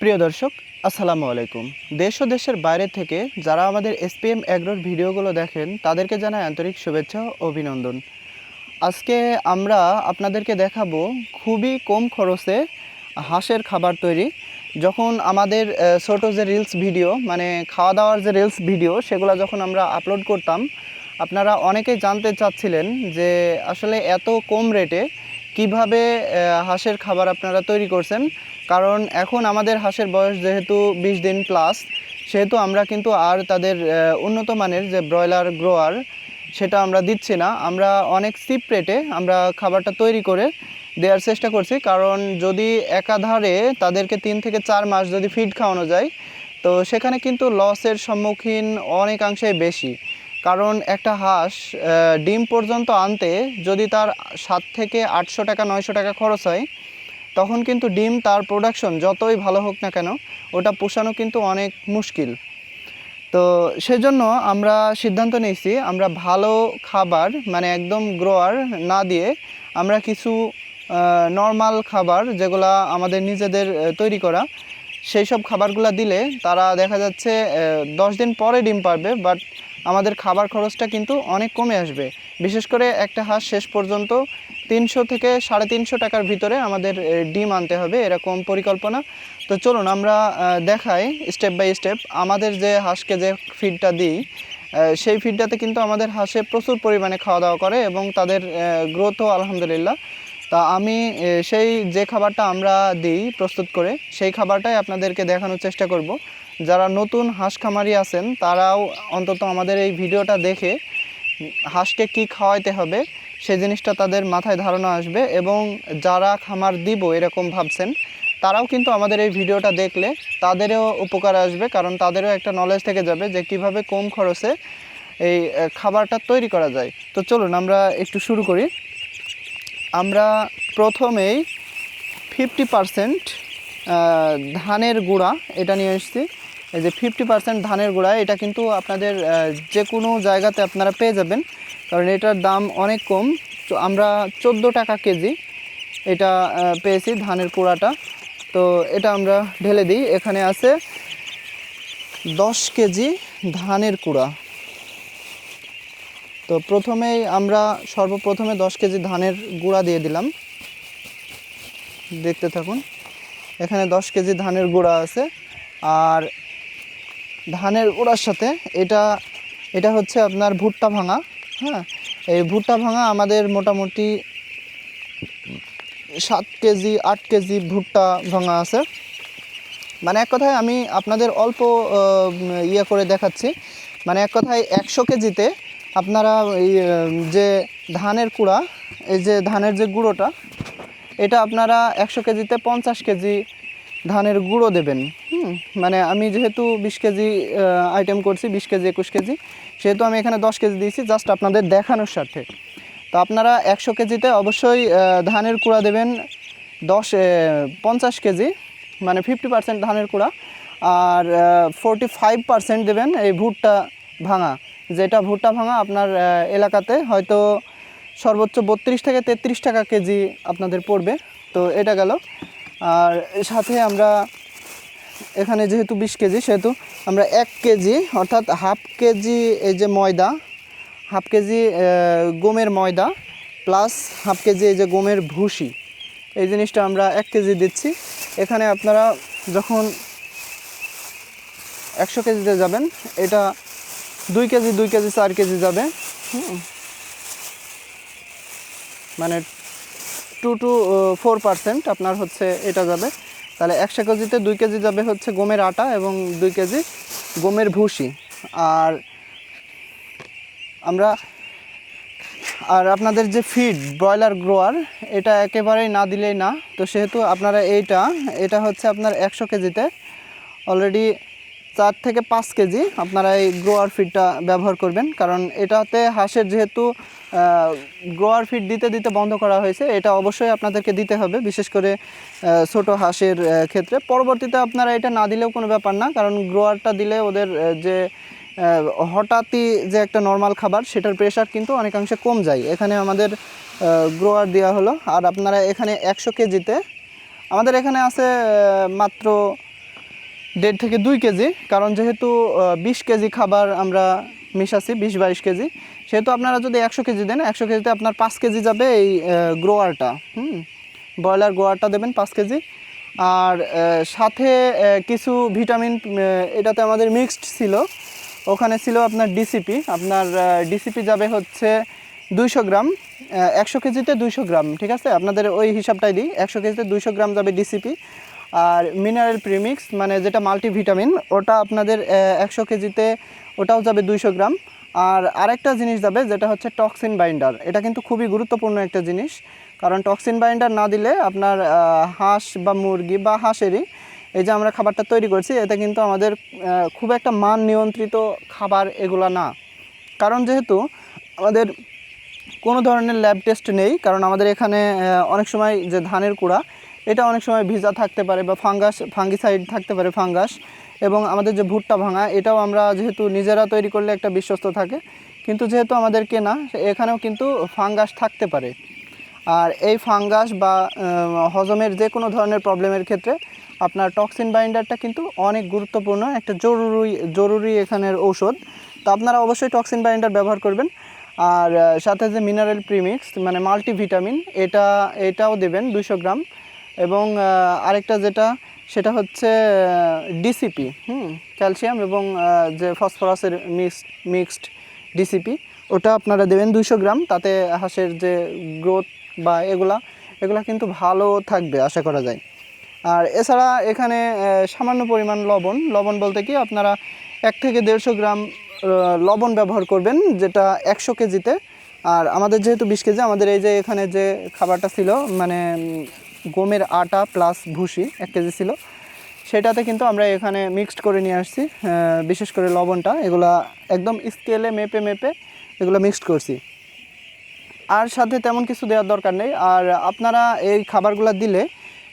প্রিয় দর্শক, আসসালামু আলাইকুম। দেশ ও দেশের বাইরে থেকে যারা আমাদের এসপিএম অ্যাগ্রোর ভিডিওগুলো দেখেন, তাদেরকে জানাই আন্তরিক শুভেচ্ছা ও অভিনন্দন। আজকে আমরা আপনাদেরকে দেখাবো খুবই কম খরচে হাঁসের খাবার তৈরি। যখন আমাদের ছোটো যে রিলস ভিডিও মানে খাওয়া দাওয়ার যে রিলস ভিডিও সেগুলো যখন আমরা আপলোড করতাম, আপনারা অনেকেই জানতে চাচ্ছিলেন যে আসলে এত কম রেটে কীভাবে হাঁসের খাবার আপনারা তৈরি করছেন। কারণ এখন আমাদের হাঁসের বয়স যেহেতু বিশ দিন প্লাস সেহেতু আমরা কিন্তু আর তাদের উন্নত মানের যে ব্রয়লার গ্রোয়ার সেটা আমরা দিচ্ছি না। আমরা অনেক সিপ রেটে আমরা খাবারটা তৈরি করে দেওয়ার চেষ্টা করছি। কারণ যদি একাধারে তাদেরকে তিন থেকে চার মাস যদি ফিড খাওয়ানো যায়, তো সেখানে কিন্তু লসের সম্মুখীন অনেকাংশেই বেশি। কারণ একটা হাঁস ডিম পর্যন্ত আনতে যদি তার সাত থেকে আটশো টাকা, নয়শো টাকা খরচ হয় তখন কিন্তু ডিম তার প্রোডাকশন যতই ভালো হোক না কেন, ওটা পোষানো কিন্তু অনেক মুশকিল। তো সেজন্য আমরা সিদ্ধান্ত নিয়েছি, আমরা ভালো খাবার মানে একদম গ্রোয়ার না দিয়ে আমরা কিছু নর্মাল খাবার যেগুলা আমাদের নিজেদের তৈরি করা সেই সব খাবারগুলো দিলে তারা দেখা যাচ্ছে দশ দিন পরে ডিম পারবে বাট আমাদের খাবার খরচটা কিন্তু অনেক কমে আসবে। বিশেষ করে একটা হাঁস শেষ পর্যন্ত তিনশো থেকে সাড়ে তিনশো টাকার ভিতরে আমাদের ডিম আনতে হবে, এরকম পরিকল্পনা। তো চলুন আমরা দেখাই স্টেপ বাই স্টেপ আমাদের যে হাঁসকে যে ফিডটা দিই সেই ফিডটাতে কিন্তু আমাদের হাঁসে প্রচুর পরিমাণে খাওয়া দাওয়া করে এবং তাদের গ্রোথও আলহামদুলিল্লাহ। তা আমি সেই যে খাবারটা আমরা দিই প্রস্তুত করে, সেই খাবারটাই আপনাদেরকে দেখানোর চেষ্টা করব। যারা নতুন হাঁস খামারি আছেন, তারাও অন্তত আমাদের এই ভিডিওটা দেখে হাঁসকে কি খাওয়াইতে হবে সেই জিনিসটা তাদের মাথায় ধারণা আসবে এবং যারা খামার দিব এরকম ভাবছেন, তারাও কিন্তু আমাদের এই ভিডিওটা দেখলে তাদেরও উপকার আসবে কারণ তাদেরও একটা নলেজ থেকে যাবে যে কীভাবে কম খরচে এই খাবারটা তৈরি করা যায়। তো চলুন আমরা একটু শুরু করি। আমরা প্রথমেই ফিফটি পারসেন্ট ধানের গুঁড়া এটা নিয়ে এসেছি। এই যে ফিফটি পারসেন্ট ধানের গুঁড়া, এটা কিন্তু আপনাদের যে কোনো জায়গাতে আপনারা পেয়ে যাবেন। কারণ এটার দাম অনেক কম। আমরা চোদ্দ টাকা কেজি এটা পেয়েছি ধানের কুড়াটা। তো এটা আমরা ঢেলে দিই। এখানে আছে দশ কেজি ধানের কুড়া। তো প্রথমেই আমরা সর্বপ্রথমে দশ কেজি ধানের গুঁড়া দিয়ে দিলাম। দেখতে থাকুন, এখানে দশ কেজি ধানের গুঁড়া আছে। আর ধানের গুঁড়ার সাথে এটা এটা হচ্ছে আপনার ভুট্টা ভাঙা। হ্যাঁ এই ভুট্টা ভাঙা আমাদের মোটামুটি সাত কেজি, আট কেজি ভুট্টা ভাঙা আছে। মানে এক কথায় আমি আপনাদের অল্প ইয়ে করে দেখাচ্ছি। মানে এক কথায় একশো কেজিতে আপনারা এই যে ধানের কুড়া, এই যে ধানের যে গুঁড়োটা, এটা আপনারা একশো কেজিতে পঞ্চাশ কেজি ধানের গুঁড়ো দেবেন, হুম? মানে আমি যেহেতু বিশ কেজি আইটেম করছি, বিশ কেজি, একুশ কেজি, সেহেতু আমি এখানে দশ কেজি দিয়েছি জাস্ট আপনাদের দেখানোর স্বার্থে তো আপনারা একশো কেজিতে অবশ্যই ধানের কুড়া দেবেন, দশ পঞ্চাশ কেজি মানে ফিফটি পার্সেন্ট ধানের কুড়া, আর ফোরটি ফাইভ পার্সেন্ট দেবেন এই ভুট্টা ভাঙা। যেটা ভুট্টা ভাঙা আপনার এলাকাতে হয়তো সর্বোচ্চ বত্রিশ থেকে তেত্রিশ টাকা কেজি আপনাদের পড়বে। তো এটা গেল। আর সাথে আমরা এখানে যেহেতু বিশ কেজি, সেহেতু আমরা এক কেজি, অর্থাৎ হাফ কেজি এই যে ময়দা, হাফ কেজি গমের ময়দা, প্লাস হাফ কেজি এই যে গমের ভুসি। এই জিনিসটা আমরা এক কেজি দিচ্ছি। এখানে আপনারা যখন একশো কেজিতে যাবেন, এটা দুই কেজি দুই কেজি, চার কেজি যাবে। মানে টু টু ফোর পার্সেন্ট আপনার হচ্ছে এটা যাবে। তাহলে একশো কেজিতে দুই কেজি যাবে হচ্ছে গমের আটা এবং দুই কেজি গমের ভুসি। আর আমরা, আর আপনাদের যে ফিড ব্রয়লার গ্রোয়ার এটা একেবারেই না দিলেই না। তো সেহেতু আপনারা এইটা, এটা হচ্ছে আপনার একশো কেজিতে। অলরেডি চার থেকে পাঁচ কেজি আপনারা এই গ্রোয়ার ফিডটা ব্যবহার করবেন। কারণ এটাতে হাঁসের যেহেতু গ্রোয়ার ফিড দিতে দিতে বন্ধ করা হয়েছে, এটা অবশ্যই আপনাদেরকে দিতে হবে। বিশেষ করে ছোট হাঁসের ক্ষেত্রে। পরবর্তীতে আপনারা এটা না দিলেও কোনো ব্যাপার না, কারণ গ্রোয়ারটা দিলে ওদের যে হঠাৎই যে একটা নর্মাল খাবার, সেটার প্রেশার কিন্তু অনেকাংশে কম যায়। এখানে আমাদের গ্রোয়ার দেওয়া হলো। আর আপনারা এখানে একশো কেজিতে, আমাদের এখানে আছে মাত্র দেড় থেকে দুই কেজি, কারণ যেহেতু বিশ কেজি খাবার আমরা মিশাছি বিশ বাইশ কেজি, সেহেতু আপনারা যদি একশো কেজি দেন, একশো কেজিতে আপনার পাঁচ কেজি যাবে এই গ্রোয়ারটা হুম? ব্রয়লার গ্রোয়ারটা দেবেন পাঁচ কেজি, আর সাথে কিছু ভিটামিন এটাতে আমাদের মিক্সড ছিল, ওখানে ছিল আপনার ডিসিপি আপনার ডিসিপি যাবে হচ্ছে দুইশো গ্রাম একশো কেজিতে দুইশো গ্রাম, ঠিক আছে? আপনাদের ওই হিসাবটাই দিই, একশো কেজিতে দুইশো গ্রাম যাবে ডিসিপি আর মিনারেল প্রিমিক্স মানে যেটা মাল্টিভিটামিন ওটা আপনাদের একশো কেজিতে ওটাও যাবে দুইশো গ্রাম। আর আরেকটা জিনিস যাবে, যেটা হচ্ছে টক্সিন বাইন্ডার এটা কিন্তু খুবই গুরুত্বপূর্ণ একটা জিনিস, কারণ টক্সিন বাইন্ডার না দিলে আপনার হাঁস বা মুরগি বা হাঁসেরই এই যে আমরা খাবারটা তৈরি করছি, এটা কিন্তু আমাদের খুব একটা মান নিয়ন্ত্রিত খাবার এগুলা না। কারণ যেহেতু আমাদের কোনো ধরনের ল্যাব টেস্ট নেই, কারণ আমাদের এখানে অনেক সময় যে ধানের কুড়া এটা অনেক সময় ভিজা থাকতে পারে বা ফাঙ্গাস, ফাঙ্গিসাইড থাকতে পারে ফাঙ্গাস এবং আমাদের যে ভুট্টা ভাঙা, এটাও আমরা যেহেতু নিজেরা তৈরি করলে একটা বিশ্বস্ত থাকে। কিন্তু যেহেতু আমাদের কেনা, এখানেও কিন্তু ফাঙ্গাস থাকতে পারে। আর এই ফাঙ্গাস বা হজমের যে কোনো ধরনের প্রবলেমের ক্ষেত্রে আপনার টক্সিন বাইন্ডারটা কিন্তু অনেক গুরুত্বপূর্ণ, একটা জরুরি জরুরি এখানের ঔষধ। তো আপনারা অবশ্যই টক্সিন বাইন্ডার ব্যবহার করবেন। আর সাথে যে মিনারেল প্রিমিক্স মানে মাল্টিভিটামিন এটা, এটাও দেবেন দুশো গ্রাম। এবং আরেকটা যেটা, সেটা হচ্ছে ডিসিপি হুম, ক্যালসিয়াম এবং যে ফসফরাসের মিক্সড মিক্সড ডিসিপি ওটা আপনারা দেবেন দুইশো গ্রাম, তাতে হাঁসের যে গ্রোথ বা এগুলা এগুলা কিন্তু ভালো থাকবে, আশা করা যায়। আর এছাড়া এখানে সামান্য পরিমাণ লবণ লবণ বলতে কি, আপনারা এক থেকে দেড়শো গ্রাম লবণ ব্যবহার করবেন, যেটা একশো কেজিতে। আর আমাদের যেহেতু বিশ কেজি, আমাদের এই যে এখানে যে খাবারটা ছিল মানে গমের আটা প্লাস ভুসি, এক কেজি ছিল। সেটাতে কিন্তু আমরা এখানে মিক্সড করে নিয়ে আসছি বিশেষ করে লবণটা। এগুলা একদম স্কেলে মেপে মেপে এগুলো মিক্সড করছি। আর সাথে তেমন কিছু দেওয়ার দরকার নেই। আর আপনারা এই খাবারগুলো দিলে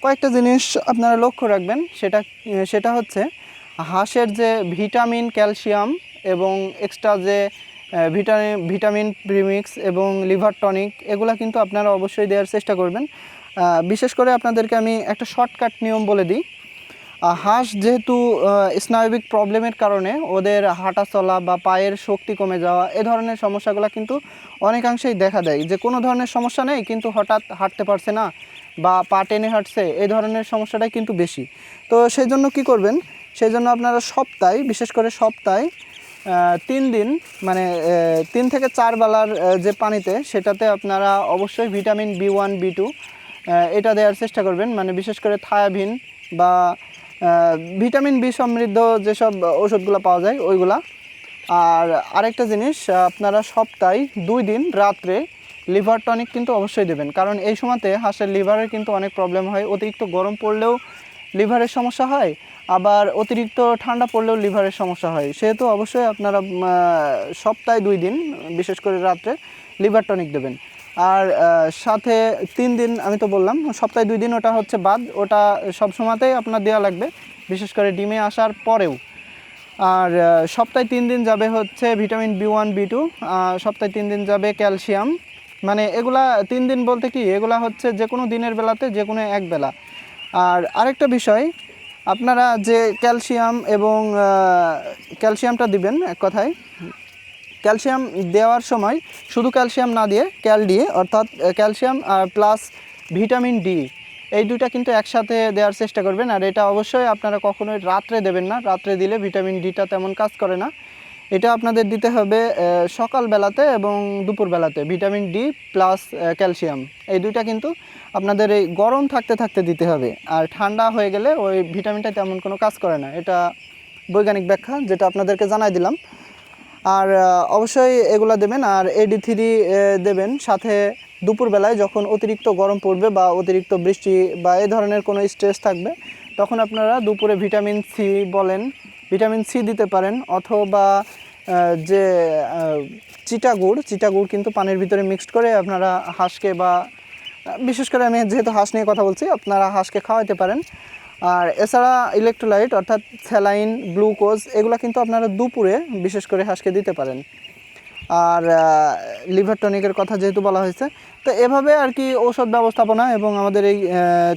কয়েকটা জিনিস আপনারা লক্ষ্য রাখবেন। সেটা সেটা হচ্ছে হাঁসের যে ভিটামিন, ক্যালসিয়াম এবং এক্সট্রা যে ভিটামিন ভিটামিন, প্রিমিক্স এবং লিভার টনিক, এগুলা কিন্তু আপনারা অবশ্যই দেওয়ার চেষ্টা করবেন। বিশেষ করে আপনাদেরকে আমি একটা শর্টকাট নিয়ম বলে দিই। হাঁস যেহেতু স্নায়বিক প্রবলেমের কারণে ওদের হাঁটা চলা বা পায়ের শক্তি কমে যাওয়া, এ ধরনের সমস্যাগুলো কিন্তু অনেকাংশেই দেখা দেয়। যে কোনো ধরনের সমস্যা নেই, কিন্তু হঠাৎ হাঁটতে পারছে না বা পা টেনে হাঁটছে এই ধরনের সমস্যাটাই কিন্তু বেশি। তো সেই জন্য কী করবেন? সেই জন্য আপনারা সপ্তাহে, বিশেষ করে সপ্তাহে তিন দিন মানে তিন থেকে চার বেলার যে পানিতে, সেটাতে আপনারা অবশ্যই vitamin B one B two এটা দেওয়ার চেষ্টা করবেন। মানে বিশেষ করে থায়াবিন বা ভিটামিন বি সমৃদ্ধ যেসব ওষুধগুলো পাওয়া যায়, ওইগুলা। আর আরেকটা জিনিস, আপনারা সপ্তাহে দুই দিন রাত্রে লিভার টনিক কিন্তু অবশ্যই দেবেন। কারণ এই সময়তে হাঁসের লিভারের কিন্তু অনেক প্রবলেম হয়। অতিরিক্ত গরম পড়লেও লিভারের সমস্যা হয়, আবার অতিরিক্ত ঠান্ডা পড়লেও লিভারের সমস্যা হয়। সেহেতু অবশ্যই আপনারা সপ্তাহে দুই দিন, বিশেষ করে রাত্রে লিভার টনিক দেবেন। আর সাথে তিন দিন আমি তো বললাম, সপ্তাহে দুই দিন ওটা হচ্ছে বাদ, ওটা সব সময়তেই আপনার দেওয়া লাগবে, বিশেষ করে ডিমে আসার পরেও। আর সপ্তাহে তিন দিন যাবে হচ্ছে vitamin B one, B two সপ্তাহে তিন দিন যাবে ক্যালসিয়াম। মানে এগুলা তিন দিন বলতে কি, এগুলা হচ্ছে যে কোনো দিনের বেলাতে, যে কোনো এক বেলা। আর আরেকটা বিষয়, আপনারা যে ক্যালসিয়াম এবং ক্যালসিয়ামটা দিবেন, এক কথায় ক্যালসিয়াম দেওয়ার সময় শুধু ক্যালসিয়াম না দিয়ে, ক্যাল দিয়ে, অর্থাৎ ক্যালসিয়াম আর প্লাস ভিটামিন ডি, এই দুইটা কিন্তু একসাথে দেওয়ার চেষ্টা করবেন। আর এটা অবশ্যই আপনারা কখনোই রাত্রে দেবেন না। রাত্রে দিলে ভিটামিন ডিটা তেমন কাজ করে না। এটা আপনাদের দিতে হবে সকালবেলাতে এবং দুপুরবেলাতে, ভিটামিন ডি প্লাস ক্যালসিয়াম। এই দুইটা কিন্তু আপনাদের এই গরম থাকতে থাকতে দিতে হবে। আর ঠান্ডা হয়ে গেলে ওই ভিটামিনটা তেমন কোনো কাজ করে না। এটা বৈজ্ঞানিক ব্যাখ্যা, যেটা আপনাদেরকে জানাই দিলাম। আর অবশ্যই এগুলা দেবেন আর এডি থ্রি দেবেন। সাথে দুপুরবেলায় যখন অতিরিক্ত গরম পড়বে বা অতিরিক্ত বৃষ্টি বা এই ধরনের কোনো স্ট্রেস থাকবে, তখন আপনারা দুপুরে ভিটামিন সি বলেন ভিটামিন সি দিতে পারেন অথবা যে চিটাগুড় চিটাগুড় কিন্তু পানির ভিতরে মিক্সড করে আপনারা হাঁসকে বা, বিশেষ করে আমি যেহেতু হাঁস নিয়ে কথা বলছি, আপনারা হাঁসকে খাওয়াতে পারেন। আর এছাড়া ইলেকট্রোলাইট অর্থাৎ স্যালাইন গ্লুকোজ এগুলো কিন্তু আপনারা দুপুরে বিশেষ করে হাঁসকে দিতে পারেন। আর লিভার টনিকের কথা যেহেতু বলা হয়েছে, তো এভাবে আর কি ঔষধ ব্যবস্থাপনা এবং আমাদের এই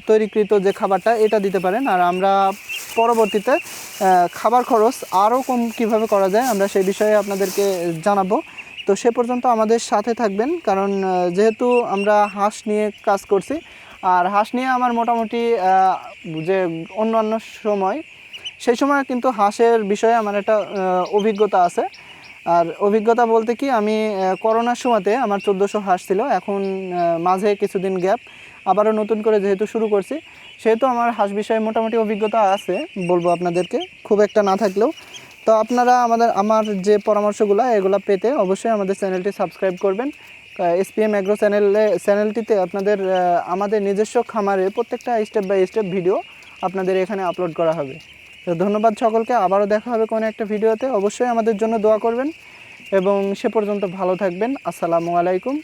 তৈরিকৃত যে খাবারটা, এটা দিতে পারেন। আর আমরা পরবর্তীতে খাবার খরচ আরও কম কীভাবে করা যায়, আমরা সেই বিষয়ে আপনাদেরকে জানাব। তো সে পর্যন্ত আমাদের সাথে থাকবেন, কারণ যেহেতু আমরা হাঁস নিয়ে কাজ করছি আর হাঁস নিয়ে আমার মোটামুটি যে অন্যান্য সময়, সেই সময় কিন্তু হাঁসের বিষয়ে আমার একটা অভিজ্ঞতা আছে। আর অভিজ্ঞতা বলতে কি, আমি করোনার সময়তে আমার চোদ্দোশো হাঁস ছিল। এখন মাঝে কিছুদিন গ্যাপ। আবারও নতুন করে যেহেতু শুরু করছি, সেহেতু আমার হাঁস বিষয়ে মোটামুটি অভিজ্ঞতা আছে, বলব আপনাদেরকে। খুব একটা না থাকলেও। তো আপনারা আমাদের, আমার যে পরামর্শগুলো, এগুলো পেতে অবশ্যই আমাদের চ্যানেলটি সাবস্ক্রাইব করবেন। এসপিএম অ্যাগ্রো চ্যানেলে চ্যানেলটিতে আপনাদের আমাদের নিজস্ব খামারে প্রত্যেকটা স্টেপ বাই স্টেপ ভিডিও আপনাদের এখানে আপলোড করা হবে। তো ধন্যবাদ সকলকে, আবারও দেখা হবে কোনো একটা ভিডিওতে অবশ্যই আমাদের জন্য দোয়া করবেন এবং সে পর্যন্ত ভালো থাকবেন। আসসালামু আলাইকুম।